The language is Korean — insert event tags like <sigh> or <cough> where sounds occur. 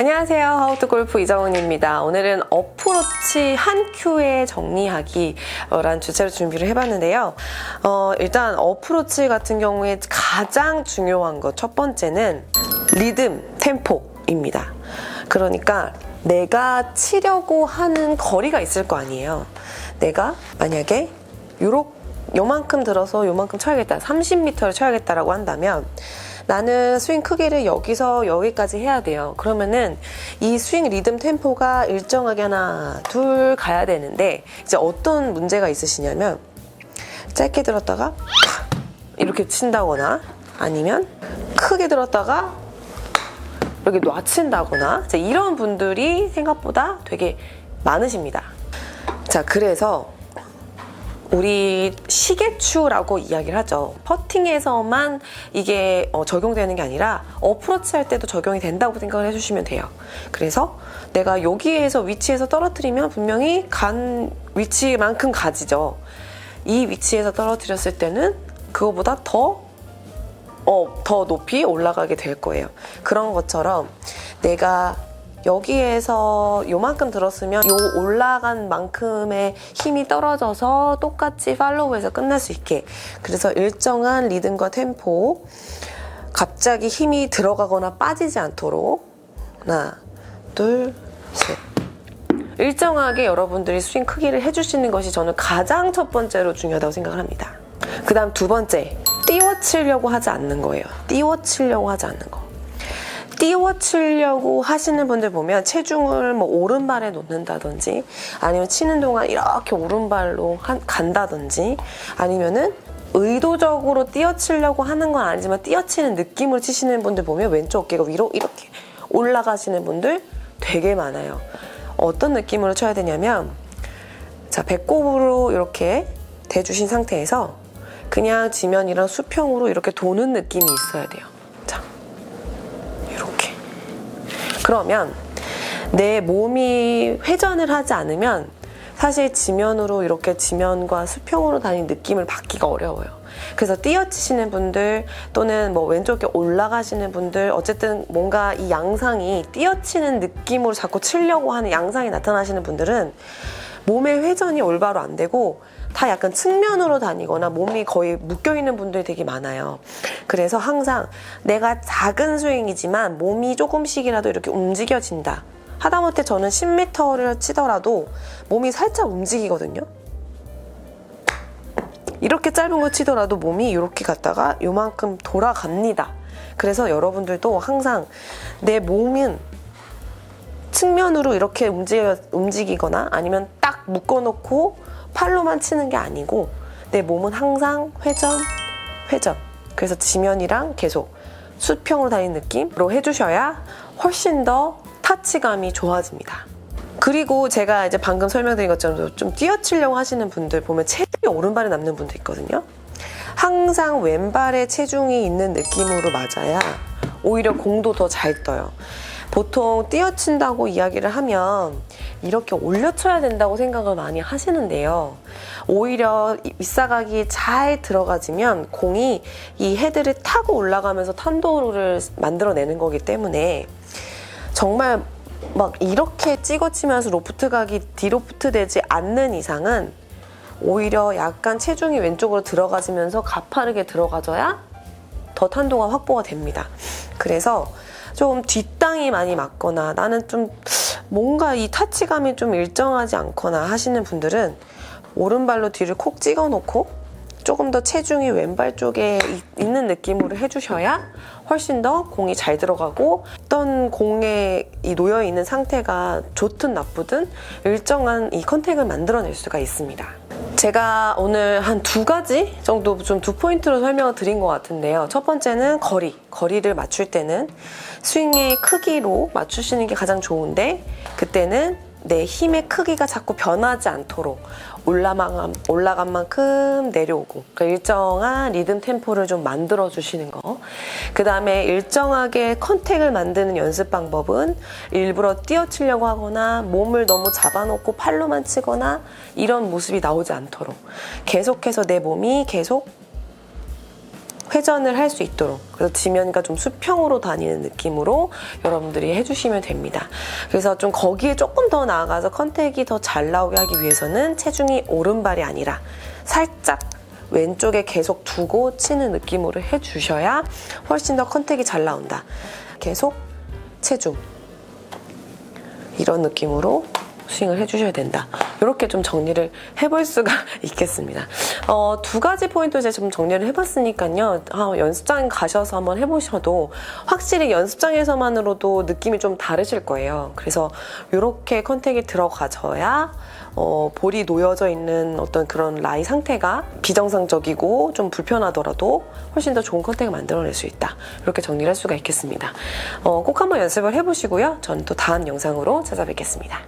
안녕하세요. 하우트 골프 이정은입니다. 오늘은 어프로치 한 큐에 정리하기라는 주제로 준비를 해봤는데요. 어, 일단 어프로치 같은 경우에 가장 중요한 것 첫 번째는 리듬, 템포입니다. 그러니까 내가 치려고 하는 거리가 있을 거 아니에요. 내가 만약에 요렇 요만큼 들어서 요만큼 쳐야겠다. 30m를 쳐야겠다라고 한다면 나는 스윙 크기를 여기서 여기까지 해야 돼요. 그러면은 이 스윙 리듬 템포가 일정하게 하나, 둘 가야 되는데 이제 어떤 문제가 있으시냐면 짧게 들었다가 이렇게 친다거나 아니면 크게 들었다가 이렇게 놔친다거나 이런 분들이 생각보다 되게 많으십니다. 자, 그래서 우리 시계추라고 이야기를 하죠. 퍼팅에서만 이게 어, 적용되는 게 아니라 어프로치 할 때도 적용이 된다고 생각을 해주시면 돼요. 그래서 내가 여기에서 위치에서 떨어뜨리면 분명히 간 위치만큼 가지죠. 이 위치에서 떨어뜨렸을 때는 그거보다 더 어, 더 높이 올라가게 될 거예요. 그런 것처럼 내가 여기에서 요만큼 들었으면 요 올라간 만큼의 힘이 떨어져서 똑같이 팔로우에서 끝날 수 있게 그래서 일정한 리듬과 템포 갑자기 힘이 들어가거나 빠지지 않도록 하나 둘셋 일정하게 여러분들이 스윙 크기를 해주시는 것이 저는 가장 첫 번째로 중요하다고 생각을 합니다. 그 다음 두 번째, 띄워치려고 하지 않는 거예요. 띄워치려고 하지 않는 거. 띄워치려고 하시는 분들 보면 체중을 뭐 오른발에 놓는다든지 아니면 치는 동안 이렇게 오른발로 한- 간다든지 아니면은 의도적으로 띄워치려고 하는 건 아니지만 띄워치는 느낌으로 치시는 분들 보면 왼쪽 어깨가 위로 이렇게 올라가시는 분들 되게 많아요. 어떤 느낌으로 쳐야 되냐면 자 배꼽으로 이렇게 대주신 상태에서 그냥 지면이랑 수평으로 이렇게 도는 느낌이 있어야 돼요. 그러면 내 몸이 회전을 하지 않으면 사실 지면으로 이렇게 지면과 수평으로 다니는 느낌을 받기가 어려워요. 그래서 띄어치시는 분들 또는 뭐 왼쪽에 올라가시는 분들 어쨌든 뭔가 이 양상이 띄어치는 느낌으로 자꾸 치려고 하는 양상이 나타나시는 분들은 몸의 회전이 올바로 안 되고 다 약간 측면으로 다니거나 몸이 거의 묶여 있는 분들이 되게 많아요. 그래서 항상 내가 작은 스윙이지만 몸이 조금씩이라도 이렇게 움직여진다. 하다못해 저는 10m를 치더라도 몸이 살짝 움직이거든요. 이렇게 짧은 거 치더라도 몸이 이렇게 갔다가 요만큼 돌아갑니다. 그래서 여러분들도 항상 내 몸은 측면으로 이렇게 움직여, 움직이거나 아니면 딱 묶어놓고 팔로만 치는 게 아니고 내 몸은 항상 회전, 회전. 그래서 지면이랑 계속 수평으로 다니는 느낌으로 해주셔야 훨씬 더 타치감이 좋아집니다. 그리고 제가 이제 방금 설명드린 것처럼 좀 뛰어치려고 하시는 분들 보면 체중이 오른발에 남는 분들 있거든요. 항상 왼발에 체중이 있는 느낌으로 맞아야 오히려 공도 더 잘 떠요. 보통 뛰어친다고 이야기를 하면 이렇게 올려쳐야 된다고 생각을 많이 하시는데요. 오히려 이 윗사각이 잘 들어가지면 공이 이 헤드를 타고 올라가면서 탄도를 만들어내는 거기 때문에 정말 막 이렇게 찍어치면서 로프트 각이 디로프트 되지 않는 이상은 오히려 약간 체중이 왼쪽으로 들어가지면서 가파르게 들어가져야 더 탄도가 확보가 됩니다. 그래서 좀 뒷땅이 많이 맞거나 나는 좀 뭔가 이 타치감이 좀 일정하지 않거나 하시는 분들은 오른발로 뒤를 콕 찍어 놓고 조금 더 체중이 왼발 쪽에 이- 있는 느낌으로 해주셔야 훨씬 더 공이 잘 들어가고 어떤 공에 이 놓여 있는 상태가 좋든 나쁘든 일정한 이 컨택을 만들어낼 수가 있습니다. 제가 오늘 한 두 가지 정도 좀 두 포인트로 설명을 드린 것 같은데요. 첫 번째는 거리. 거리를 맞출 때는 스윙의 크기로 맞추시는 게 가장 좋은데 그때는 내 힘의 크기가 자꾸 변하지 않도록 올라간, 올라간 만큼 내려오고 그러니까 일정한 리듬 템포를 좀 만들어 주시는 거. 그 다음에 일정하게 컨택을 만드는 연습 방법은 일부러 뛰어치려고 하거나 몸을 너무 잡아놓고 팔로만 치거나 이런 모습이 나오지 않도록 계속해서 내 몸이 계속 회전을 할 수 있도록 그래서 지면과 좀 수평으로 다니는 느낌으로 여러분들이 해주시면 됩니다. 그래서 좀 거기에 조금 더 나아가서 컨택이 더 잘 나오게 하기 위해서는 체중이 오른발이 아니라 살짝 왼쪽에 계속 두고 치는 느낌으로 해주셔야 훨씬 더 컨택이 잘 나온다. 계속 체중 이런 느낌으로 스윙을 해주셔야 된다. 이렇게 좀 정리를 해볼 수가 <laughs> 있겠습니다. 어, 두 가지 포인트 이제 좀 정리를 해봤으니까요. 아, 연습장 가셔서 한번 해보셔도 확실히 연습장에서만으로도 느낌이 좀 다르실 거예요. 그래서 이렇게 컨택이 들어가져야 어, 볼이 놓여져 있는 어떤 그런 라이 상태가 비정상적이고 좀 불편하더라도 훨씬 더 좋은 컨택을 만들어낼 수 있다. 이렇게 정리를 할 수가 있겠습니다. 어, 꼭 한번 연습을 해보시고요. 저는 또 다음 영상으로 찾아뵙겠습니다.